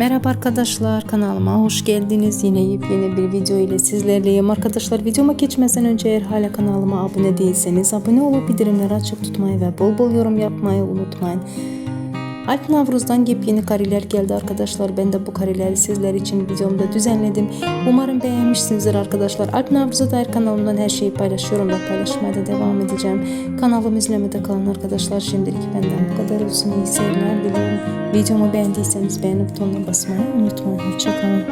Merhaba arkadaşlar kanalıma hoş geldiniz. Yine yepyeni bir video ile sizlerleyim. Arkadaşlar videoma geçmeden önce eğer hala kanalıma abone değilseniz abone olup bildirimleri açık tutmayı ve bol bol yorum yapmayı unutmayın. Alp Navruz'dan yepyeni kareler geldi arkadaşlar. Ben de bu kareleri sizler için videomda düzenledim. Umarım beğenmişsinizdir arkadaşlar. Alp Navruz'a dair kanalımdan her şeyi paylaşıyorum ve paylaşmaya da devam edeceğim. Kanalımı izlemede kalın arkadaşlar. Şimdilik benden bu kadar olsun. İyi seyirler diliyorum. Videomu beğendiyseniz beğeni butonuna basmayı unutmayın. Hoşçakalın.